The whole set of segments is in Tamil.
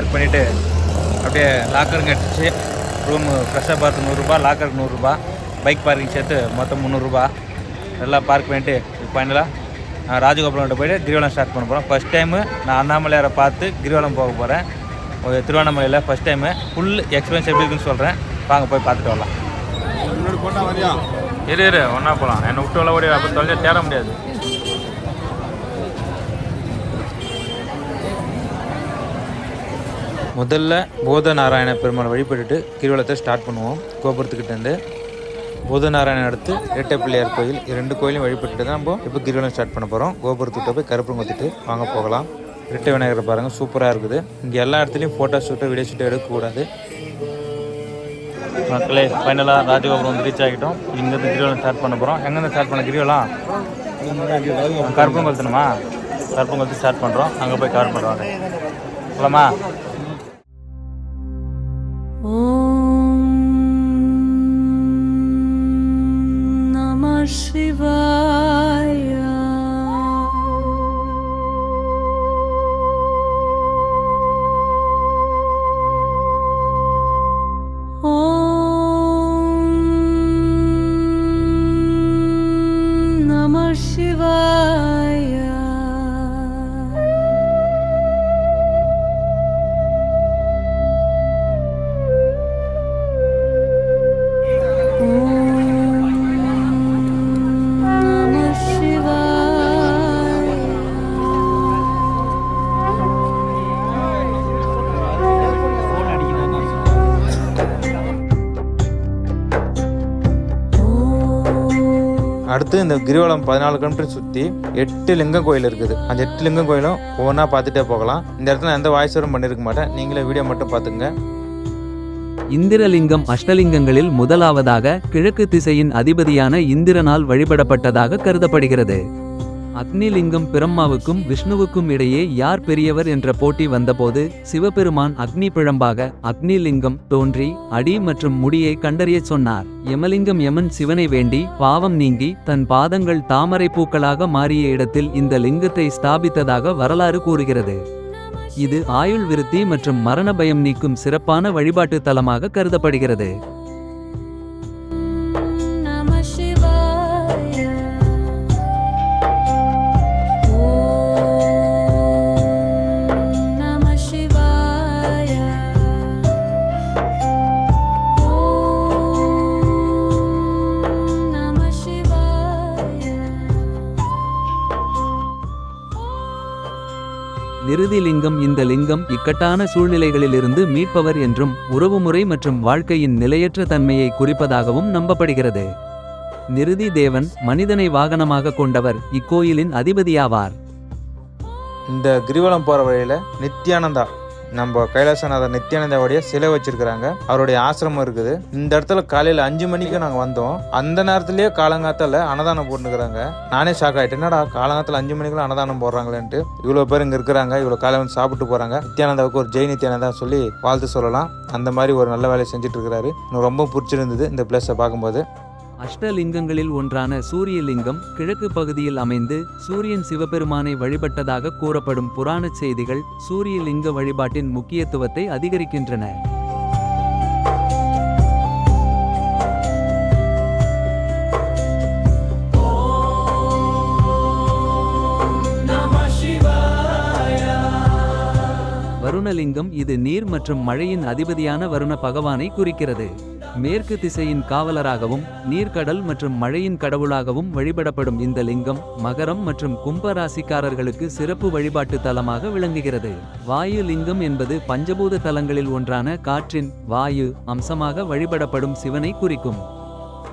பார்க் பண்ணிவிட்டு அப்படியே லாக்கருங்க அடிச்சு ரூமு ஃப்ரெஷ்ஷாக பார்த்து நூறுரூபா லாக்கருக்கு நூறுரூபா பைக் பார்க்கிங் சேர்த்து மொத்தம் முந்நூறுரூபா எல்லாம் பார்க் பண்ணிட்டு ஃபைனலாக ராஜகோபுரம் போயிட்டு கிரிவலம் ஸ்டார்ட் பண்ண போகிறோம் ஃபஸ்ட் டைமு நான் அண்ணாமலையாரை பார்த்து கிரிவலம் போக போகிறேன் ஒரு திருவண்ணாமலையில் ஃபஸ்ட் டைமு ஃபுல் எக்ஸ்பீரியன்ஸ் எப்படி இருக்குன்னு சொல்கிறேன் வாங்க போய் பார்த்துட்டு வரலாம். இரு இரு ஒன்றா போகலாம் என்னை விட்டு ஓடி அப்போ தொலைஞ்சா தேட முடியாது. முதல்ல போத நாராயண பெருமாளை வழிபட்டுட்டு கிரிவலத்தை ஸ்டார்ட் பண்ணுவோம். கோபுரத்துக்கிட்டேருந்து போத நாராயணன் அடுத்து இரட்டை பிள்ளையார் கோயில் ரெண்டு கோயிலையும் வழிபட்டுட்டு தான் நம்ம இப்போ கிரிவலம் ஸ்டார்ட் பண்ண போகிறோம் கோபுரத்துக்கிட்ட போய் கருப்பு குத்திட்டு வாங்க போகலாம். இரட்டை விநாயகரை பாருங்கள் சூப்பராக இருக்குது. இங்கே எல்லா இடத்துலையும் ஃபோட்டோ ஷூட்டோ வீடியோ ஷூட்டோ எடுக்கக்கூடாது. மக்களே ஃபைனலாக ராஜகோபுரம் வந்து ரீச் ஆகிட்டோம். இங்கேருந்து கிரிவலம் ஸ்டார்ட் பண்ண போகிறோம் எங்கேருந்து ஸ்டார்ட் பண்ண கிரிவலம் கருப்பம் கொளுத்தணுமா கருப்பம் கொளுத்து ஸ்டார்ட் பண்ணுறோம் அங்கே போய் கவர் பண்ணுறோம் போலாமா? Shiva. அடுத்து இந்த கிரிவலம் பதினாலு கிலோமீட்டர் சுற்றி எட்டு லிங்கம் கோயில் இருக்குது. அந்த எட்டு லிங்கம் கோயிலும் ஒவ்வொன்றா பார்த்துட்டே போகலாம். இந்த இடத்துல நான் எந்த வாய்ஸ்வரம் பண்ணியிருக்க மாட்டேன். நீங்களே வீடியோ மட்டும் பார்த்துங்க. இந்திரலிங்கம் அஷ்டலிங்கங்களில் முதலாவதாக கிழக்கு திசையின் அதிபதியான இந்திரனால் வழிபடப்பட்டதாக கருதப்படுகிறது. அக்னிலிங்கம் பிரம்மாவுக்கும் விஷ்ணுவுக்கும் இடையே யார் பெரியவர் என்ற போட்டி வந்தபோது சிவபெருமான் அக்னி பிழம்பாக அக்னிலிங்கம் தோன்றி அடி மற்றும் முடியை கண்டறியச் சொன்னார். யமலிங்கம் யமன் சிவனை வேண்டி பாவம் நீங்கி தன் பாதங்கள் தாமரை பூக்களாக மாறிய இடத்தில் இந்த லிங்கத்தை ஸ்தாபித்ததாக வரலாறு கூறுகிறது. இது ஆயுள் விருத்தி மற்றும் மரண பயம் நீக்கும் சிறப்பான வழிபாட்டு தலமாக கருதப்படுகிறது. இறுதி லிங்கம் இந்த லிங்கம் இக்கட்டான சூழ்நிலைகளிலிருந்து மீட்பவர் என்றும் உறவுமுறை மற்றும் வாழ்க்கையின் நிலையற்ற தன்மையை குறிப்பதாகவும் நம்பப்படுகிறது. நிருதி தேவன் மனிதனை வாகனமாக கொண்டவர் இக்கோயிலின் அதிபதியாவார். இந்த கிரிவலம் போகிற வழியில் நித்யானந்தா நம்ம கைலாசநாதர் நித்யானந்தாவுடைய சிலை வச்சிருக்கிறாங்க. அவருடைய ஆசிரமம் இருக்குது. இந்த இடத்துல காலையில் அஞ்சு மணிக்கு நாங்கள் வந்தோம். அந்த நேரத்திலேயே காலங்காத்தால அன்னதானம் போட்டுக்கிறாங்க நானே ஷாக் ஆகிட்டேன் என்னடா காலங்காத்தில் அஞ்சு மணிக்குள்ள அன்னதானம் போடுறாங்களேன்ட்டு. இவ்வளோ பேர் இங்கே இருக்கிறாங்க. இவ்வளோ காலை வந்து சாப்பிட்டு போகிறாங்க நித்யானந்தாவுக்கு ஒரு ஜெய் நித்யானந்தா சொல்லி வாழ்த்து சொல்லலாம். அந்த மாதிரி ஒரு நல்ல வேலையை செஞ்சுட்டு இருக்கிறாரு. எனக்கு ரொம்ப பிடிச்சிருந்தது இந்த பிளேஸை பார்க்கும்போது. அஷ்டலிங்கங்களில் ஒன்றான சூரியலிங்கம் கிழக்கு பகுதியில் அமைந்து சூரியன் சிவபெருமானை வழிபட்டதாக கூறப்படும் புராணச் செய்திகள் சூரியலிங்க வழிபாட்டின் முக்கியத்துவத்தை அதிகரிக்கின்றன. வருணலிங்கம் இது நீர் மற்றும் மழையின் அதிபதியான வருண பகவானை குறிக்கிறது. மேற்கு திசையின் காவலராகவும் நீர்க்கடல் மற்றும் மழையின் கடவுளாகவும் வழிபடப்படும் இந்த லிங்கம் மகரம் மற்றும் கும்ப ராசிக்காரர்களுக்கு சிறப்பு வழிபாட்டு தலமாக விளங்குகிறது. வாயு லிங்கம் என்பது பஞ்சபூத தலங்களில் ஒன்றான காற்றின் வாயு அம்சமாக வழிபடப்படும் சிவனை குறிக்கும்.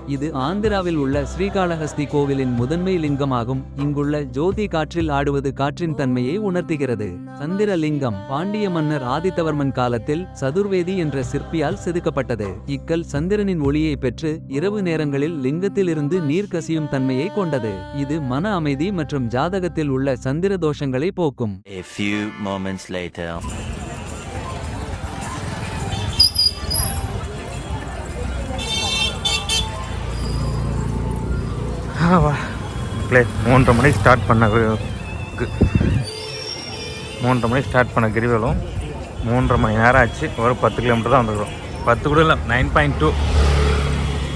இது ஆந்திராவில் உள்ள ஸ்ரீகாளஹஸ்தி கோவிலின் முதன்மை லிங்கமாகும். இங்குள்ள ஜோதி காற்றில் ஆடுவது காற்றின் தன்மையை உணர்த்துகிறது. சந்திர லிங்கம் பாண்டிய மன்னர் ஆதித்தவர்மன் காலத்தில் சதுர்வேதி என்ற சிற்பியால் செதுக்கப்பட்டது. இக்கல் சந்திரனின் ஒளியை பெற்று இரவு நேரங்களில் லிங்கத்திலிருந்து நீர் கசியும் தன்மையை கொண்டது. இது மன அமைதி மற்றும் ஜாதகத்தில் உள்ள சந்திர தோஷங்களை போக்கும். A few moments later. Play மூன்றரை மணிக்கு ஸ்டார்ட் பண்ண மூன்றரை மணிக்கு ஸ்டார்ட் பண்ண கிரிவலம். மூன்றரை மணி நேரம் ஆச்சு. ஒரு பத்து கிலோமீட்டர் தான் வந்துருக்குறோம். பத்து கூட இல்லை நைன் பாயிண்ட் டூ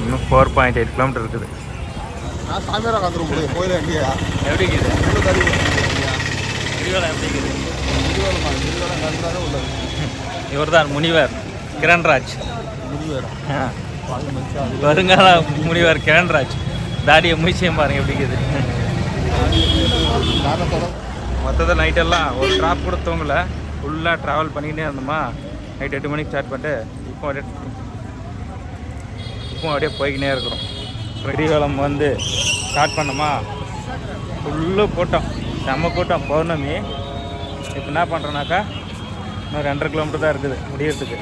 இன்னும் ஃபோர் பாயிண்ட் எயிட் கிலோமீட்டர் இருக்குது. எப்படி இவர் தான் முனிவர் கிரண்ராஜ். ஆ. வருங்கால முனிவர் கிரண்ராஜ். தாடியை முயற்சியம் பாருங்க எப்படி இருக்குது. மொத்தத்தில் நைட்டெல்லாம் ஒரு ட்ராப் கூட தூங்கல. ஃபுல்லாக ட்ராவல் பண்ணிக்கிட்டே இருந்தோமா. நைட் எட்டு மணிக்கு ஸ்டார்ட் பண்ணிட்டு இப்போ அப்படியே இப்போ அப்படியே போய்கினே இருக்கிறோம். வெடிகாலம் வந்து ஸ்டார்ட் பண்ணோமா. ஃபுல்லு கூட்டம். செம்ம கூட்டம். பௌர்ணமி. இப்போ என்ன பண்ணுறோன்னாக்கா இன்னும் ரெண்டரை கிலோமீட்டர் தான் இருக்குது முடியறதுக்கு.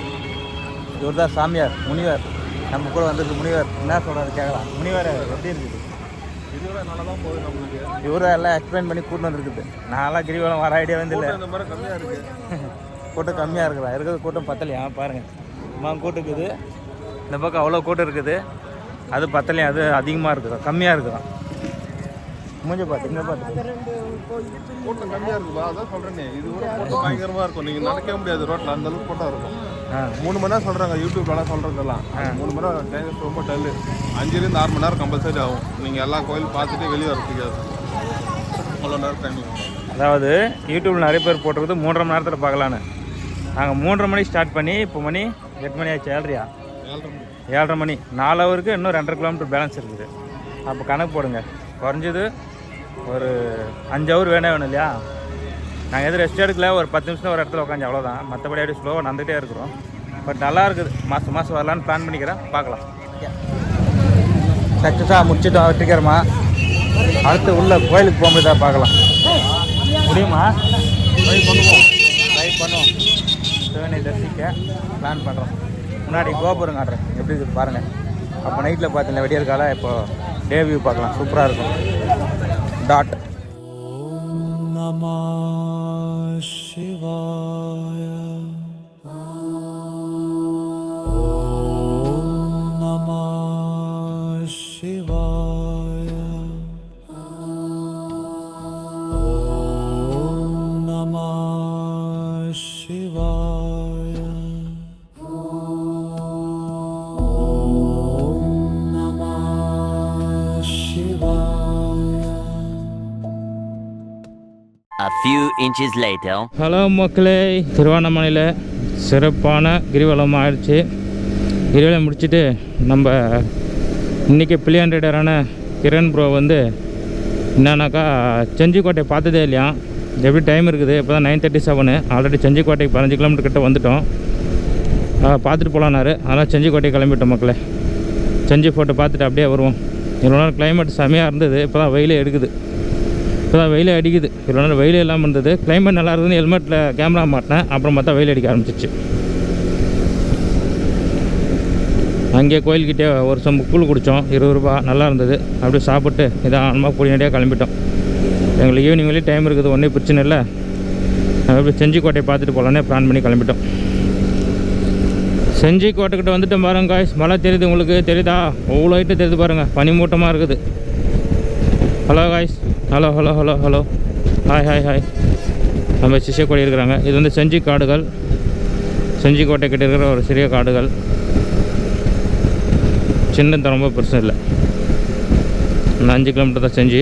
இவர் தான் சாமியார் முனிவர். நம்ம கூட வந்திருக்கு முனிவர் என்ன சொல்கிறாரு கேட்கலாம் முனிவர் எப்படி இருக்குது? இவரை எல்லாம் எக்ஸ்பிளைன் பண்ணி கூட்டு வந்துருக்குது. நான்லாம் கிரிவலம் வர ஐடியா வந்து இல்லை. கூட்டம் கம்மியாக இருக்குதா இருக்கிறது கூட்டம் பத்தலையா? பாருங்க. அம்மா கூட்டம் இருக்குது. இந்த பக்கம் அவ்வளோ கூட்டம் இருக்குது. அது பத்தலையும் அது அதிகமாக இருக்குதா? கம்மியாக இருக்குதா? மூஞ்ச பார்த்து இங்கே பார்த்து கூட்டம் கம்மியாக இருக்குதா? அதான் சொல்றேனே. இது கூட இருக்கும். நீங்கள் நடக்கவே முடியாது ரோட்டில் அந்தளவுக்கு கூட்டம் இருக்கும். மூணு மணி நேரம் சொல்றாங்க யூடியூப்லலாம் சொல்றதெல்லாம். மூணு மணி நேரம் டைம் ரொம்ப டல்லு. அஞ்சுலேருந்து ஆறு மணி நேரம் கம்பல்சரி ஆகும். நீங்க எல்லா கோயில் பார்த்துட்டு வெளியே வரதுக்கு அவ்வளோ நேரம் டைம் அதாவது யூடியூப்பில் நிறைய பேர் போட்டிருக்குது மூன்றரை மணி நேரத்தில் பார்க்கலான்னு நாங்கள் மூன்றரை மணிக்கு ஸ்டார்ட் பண்ணி இப்போ மணி எட்டு மணி ஆச்சு ஏழ்றையா ஏழரை மணி. ஏழரை மணி. நாலு ஹவருக்கு இன்னும் ரெண்டரை கிலோமீட்டர் பேலன்ஸ் இருக்குது. அப்போ கணக்கு போடுங்க. குறைஞ்சது ஒரு அஞ்சு ஹவர் வேணே வேணும் இல்லையா? நாங்கள் எதுவும் ரெஸ்ட் எடுக்கல. ஒரு பத்து நிமிஷம் ஒரு இடத்துல உட்காந்து அவ்வளோதான் மற்றபடி அப்படியே ஸ்லோவாக நடந்துகிட்டே இருக்கிறோம். பட் நல்லா இருக்குது. மாதம் மாதம் வரலான்னு பிளான் பண்ணிக்கிறேன். பார்க்கலாம். சக்ஸஸாக முடிச்சுட்டோம் வெற்றிகரமா. அடுத்து உள்ள கோயிலுக்கு போகும்போது தான் பார்க்கலாம். முடியுமா? ட்ரை பண்ணுவோம். ட்ரை பண்ணுவோம். சிவனை தரிசிக்க பிளான் பண்ணுறோம் முன்னாடி கோபுரம் காட்டுறேன். எப்படி இருக்குது பாருங்கள் அப்போ நைட்டில் பார்த்தீங்கன்னா வெடியல் இப்போ டே வியூ பார்க்கலாம். சூப்பராக இருக்கும். டாட் शिवाय inches later. ஹலோ மக்களே. திருவண்ணாமலையில் சிறப்பான கிரிவலம் ஆயிடுச்சு கிரிவலம் முடிச்சுட்டு நம்ம இன்றைக்கி பிள்ளையான் ரைடரான கிரண் ப்ரோ வந்து என்னன்னாக்கா செஞ்சிக்கோட்டை பார்த்ததே இல்லையா? எப்படி டைம் இருக்குது? இப்போ தான் நைன் தேர்ட்டி செவனு ஆல்ரெடி செஞ்சிக்கோட்டைக்கு பதினஞ்சு கிலோமீட்டர் கிட்ட வந்துட்டோம். பார்த்துட்டு போகலான்னாரு அதனால் செஞ்சிக்கோட்டை கிளம்பிட்டோம் மக்களே. செஞ்சி ஃபோட்டோ பார்த்துட்டு அப்படியே வருவோம். இவ்வளோ நேரம் கிளைமேட் செமையாக இருந்தது. இப்போ தான் வெயிலே எடுக்குது. இப்போ தான் வெயிலே அடிக்குது. இவ்வளோ நேரம் வெயிலே இல்லாமல் இருந்தது. கிளைமேட் நல்லா இருந்ததுன்னு ஹெல்மெட்டில் கேமரா மாட்டினேன். அப்புறம் பார்த்தா வெயில் அடிக்க ஆரம்பிச்சிச்சு. அங்கேயே கோயில்கிட்டே ஒரு சம்பு கூழ் குடித்தோம் இருபது ரூபா நல்லா இருந்தது. அப்படியே சாப்பிட்டு இதானமாக கூடியடியாக கிளம்பிட்டோம். எங்களுக்கு ஈவினிங் வரையும் டைம் இருக்குது. ஒன்றும் பிரச்சனை இல்லை. நாங்கள் அப்படியே செஞ்சிக்கோட்டையை பார்த்துட்டு போகலான்னே பிளான் பண்ணி கிளம்பிட்டோம். செஞ்சி கோட்டைக்கிட்ட வந்துட்டு பாருங்க காய்ஸ் மழை தெரியுது உங்களுக்கு? தெரியுதா? அவ்வளோ ஹைட்டு தெரியுது பாருங்கள் பனிமூட்டமாக இருக்குது. Hello guys hello hello hello hello hi hi hi நம்ம சிஷ்யக்கோடி இருக்கிறாங்க. இது வந்து செஞ்சி காடுகள். செஞ்சி கோட்டை கிட்ட இருக்கிற ஒரு சிறிய காடுகள். சின்னது ரொம்ப பிரச்சனை இல்லை. இந்த அஞ்சு கிலோமீட்டர் தான் செஞ்சு.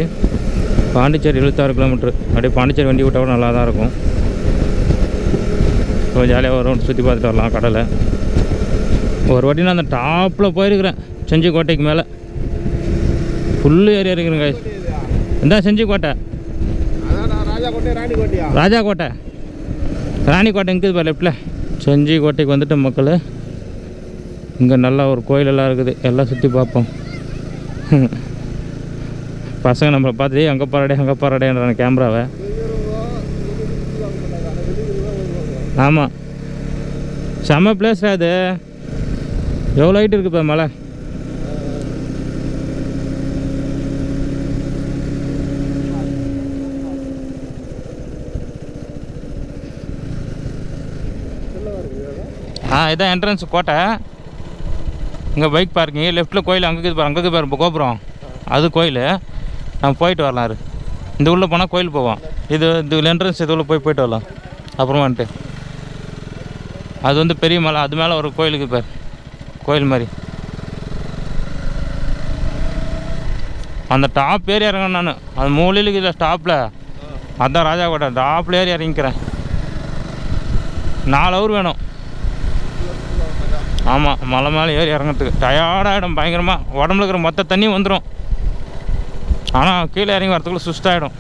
பாண்டிச்சேரி எழுபத்தாறு கிலோமீட்ரு அப்படியே பாண்டிச்சேரி வண்டி விட்டால் கூட நல்லா தான் இருக்கும். கொஞ்சம் ஜாலியாக வரும். சுற்றி பார்த்துட்டு வரலாம் கடலை. ஒரு வாட்டி நான் அந்த டாப்பில் போயிருக்கிறேன். செஞ்சி கோட்டைக்கு மேலே. ஃபுல்லு ஏரியா இருக்கிறேன். இந்தா செஞ்சி கோட்டை. அதான் நான் ராஜா கோட்டை ராணி கோட்டையா ராஜா கோட்டை ராணி கோட்டை இருக்குது பாரு லெஃப்டில் செஞ்சி கோட்டைக்கு வந்துட்டு மக்கள் இங்கே நல்லா ஒரு கோயிலெல்லாம் இருக்குது. எல்லாம் சுற்றி பார்ப்போம். பசங்க நம்மளை பார்த்துட்டு அங்கே பாராடே அங்கே பாராடேன்றாங்க கேமராவை. ஆமாம் செம்ம பிளேஸ்டா அது. எவ்வளோ ஹைட் இருக்குப்பா மலை. ஆ இதான் என்ட்ரன்ஸ் கோட்டை. இங்கே பைக் பார்க்கிங் லெஃப்ட்டில் கோயில் அங்கே பாரு அங்கே பாரு கோபுரம். அது கோயில். நம்ம போயிட்டு வரலாம் இந்த உள்ளே போனால் கோயில் போவோம். இது இது என்ட்ரன்ஸ் இது உள்ளே போய் போயிட்டு வரலாம். அப்புறமா வந்துட்டு அது வந்து பெரிய மலை அது மேலே ஒரு கோயிலுக்கு பேர். கோயில் மாதிரி. அந்த டாப் ஏறி இறங்கணும் நான். அது மூலையிலுக்கு இல்லை ஸ்டாப்பில் அதான் ராஜா கோட்டை. டாப்பில் ஏறி இறங்கிக்கிறேன். நாலு ஹவர் வேணும். ஆமாம் மலை மேலே ஏறி இறங்கிறதுக்கு. டயர்டாகிடும் பயங்கரமாக உடம்புல இருக்கிற மொத்த தண்ணியும் வந்துடும் ஆனால் கீழே இறங்கி வரத்துக்குள்ளே சுஸ்தாயிடும்.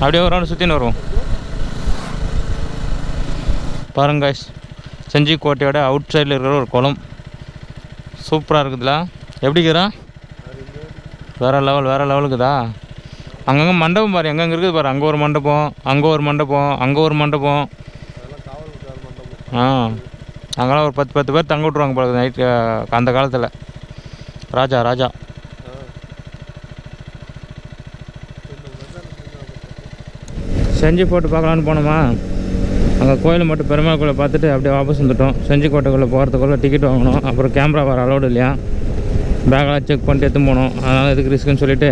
அப்படியே ஒரு ரவுண்டு சுற்றின்னு வருவோம். பாருங்க செஞ்சி கோட்டையோட அவுட் சைடில் இருக்கிற ஒரு குளம். சூப்பராக இருக்குதுல. எப்படிக்கிறா வேறு லெவல் வேறு லெவலுக்குதா அங்கங்கே மண்டபம் பாரு எங்கெங்கே இருக்குது பாரு. அங்கே ஒரு மண்டபம் அங்கே ஒரு மண்டபம் அங்கே ஒரு மண்டபம். ஆ. அங்கெல்லாம் ஒரு பத்து பத்து பேர் தங்க விட்ருவாங்க போல நைட்டு அந்த காலத்தில். ராஜா ராஜா. செஞ்சி போட்டு பார்க்கலான்னு போனோமா? அங்கே கோயில் மட்டும் பெருமாள் கோயிலை பார்த்துட்டு அப்படியே வாபஸ் வந்துட்டோம். செஞ்சு கோட்டைக்குள்ளே போகிறதுக்குள்ளே டிக்கெட் வாங்கணும் அப்புறம் கேமரா வர அலோடு இல்லையா? பேக்கெல்லாம் செக் பண்ணிட்டு எடுத்து போனோம். அதனால் எதுக்கு ரிஸ்க்குன்னு சொல்லிவிட்டு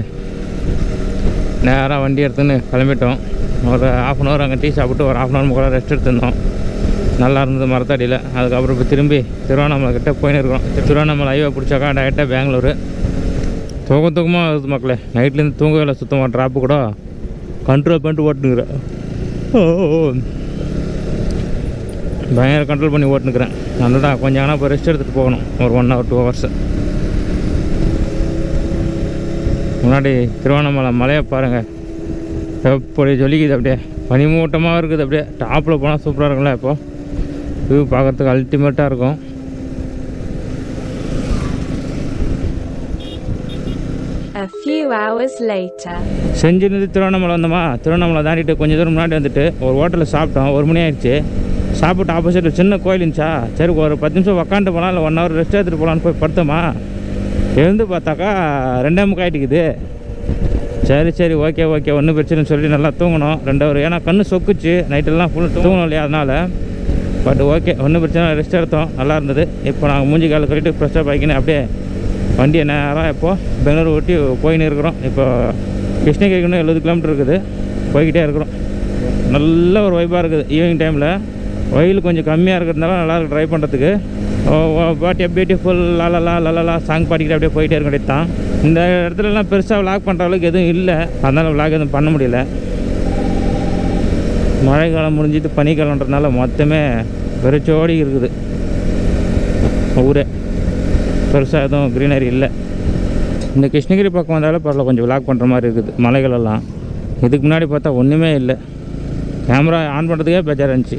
நேராக வண்டி எடுத்துன்னு கிளம்பிட்டோம். ஒரு ஆஃப் அன் ஹவர் அங்கே டீ சாப்பிட்டு ஒரு ஆஃப் அன் ஹவர் முக்கால் ரெஸ்ட் எடுத்துருந்தோம். நல்லா இருந்தது மரத்தடியில். அதுக்கப்புறம் இப்போ திரும்பி திருவண்ணாமலை கிட்டே போயின்னு இருக்கோம் திருவண்ணாமலை ஹைவே பிடிச்சாக்கா டேரெக்டாக பெங்களூர். தூக்க தூக்கமாக வருது மக்களே. நைட்லேருந்து தூங்கவே இல்லை சுத்தமாக ட்ராப்பு கூட. கண்ட்ரோல் பண்ணிட்டு ஓட்டுனுக்குறேன் ஓ பயங்கர கண்ட்ரோல் பண்ணி ஓட்டுனுக்குறேன் அதுதான் கொஞ்சம் ஆனால் இப்போ ரெஸ்ட் எடுத்துகிட்டு போகணும். ஒரு ஒன் ஹவர் டூ ஹவர்ஸு முன்னாடி திருவண்ணாமலை மலையை பாருங்கள் எப்படி ஜொலிக்குது அப்படியே. பனிமூட்டமாக இருக்குது அப்படியே. டாப்பில் போனால் சூப்பராக இருக்கும்ல இப்போ. வியூ பார்க்குறதுக்கு அல்டிமேட்டாக இருக்கும். செஞ்சிருந்து திருவண்ணாமலை வந்தோமா? திருவண்ணாமலை தாண்டிட்டு கொஞ்சம் தூரம் முன்னாடி வந்துட்டு ஒரு ஹோட்டலில் சாப்பிட்டோம். ஒரு மணி ஆயிடுச்சு. சாப்பிட்டு ஆப்போசிட்டில் சின்ன கோயில் இருந்துச்சா? சரி ஒரு பத்து நிமிஷம் உக்காந்துட்டு போகலாம் இல்லை ஒன் ஹவர் ரெஸ்ட் எடுத்துகிட்டு போகலான்னு போய் படுத்தோமா? எழுந்து பார்த்தாக்கா ரெண்டே முக்காயிட்டுக்குது சரி சரி ஓகே ஓகே ஒன்றும் பிரச்சனை சொல்லி நல்லா தூங்கணும். ரெண்டு ஹவர் ஏன்னா கண்ணு சொக்குச்சு. நைட்டெல்லாம் ஃபுல் தூங்கணும் இல்லையா? அதனால் பட் ஓகே ஒன்றும் பிரச்சனை ரெஸ்ட் எடுத்தோம். நல்லா இருந்தது. இப்போ நாங்கள் மூஞ்சி காலை கட்டிட்டு ஃப்ரெஷ்ஷாக ஆகிக்கின்னு அப்படியே வண்டியை நேராக இப்போது பெங்களூர் ஓட்டி போயின்னு இருக்கிறோம். இப்போ கிருஷ்ணகிரிக்கு இன்னும் எழுபது கிலோமீட்டர் இருக்குது. போய்கிட்டே இருக்கிறோம். நல்ல ஒரு வைப்பாக இருக்குது. ஈவினிங் டைமில் வெயில் கொஞ்சம் கம்மியாக இருக்கிறதுனால நல்லா இருக்கு ட்ரைவ் பண்ணுறதுக்கு வாட் எ பியூட்டிஃபுல் லலலா லலலா சாங் பாடிக்கிட்டு அப்படியே போயிட்டே இருக்க தான் இந்த இடத்துலலாம் பெருசாக விளாக் பண்ணுற அளவுக்கு எதுவும் இல்லை. அதனால் விளாக் எதுவும் பண்ண முடியல. மழை காலம் முடிஞ்சிட்டு பனிக்காலன்றதுனால மொத்தமே வெறிச்சோடி இருக்குது. ஊரே. பெருசாக எதுவும் க்ரீனரி இல்லை. இந்த கிருஷ்ணகிரி பக்கம் வந்தாலும் பரவாயில்ல கொஞ்சம் விளாக் பண்ணுற மாதிரி இருக்குது மலைகளெல்லாம். இதுக்கு முன்னாடி பார்த்தா ஒன்றுமே இல்லை. கேமரா ஆன் பண்ணுறதுக்கே பேஜாக இருந்துச்சு.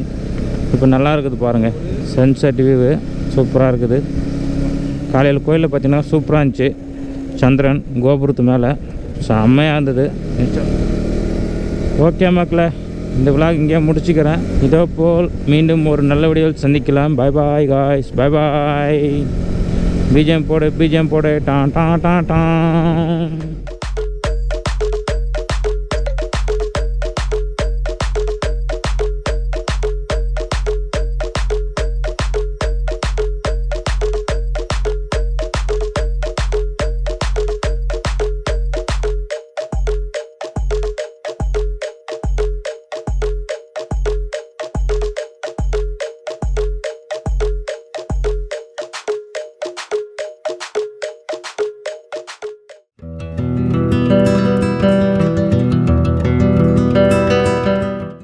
இப்போ நல்லா இருக்குது பாருங்கள் சன்செட் வியூவு சூப்பராக இருக்குது. காலையில் கோயிலில் பார்த்தீங்கன்னா சூப்பராக இருந்துச்சு. சந்திரன் கோபுரத்து மேலே. செம்மையாக இருந்தது. ஓகே மக்களே. இந்த விழாக் இங்கேயே முடிச்சுக்கிறேன். இதோ போல் மீண்டும் ஒரு நல்ல வீடியோவில் சந்திக்கலாம். Bye bye guys bye bye BGM போடு பிஜிஎம் போடு. டான் டான் டான் டான்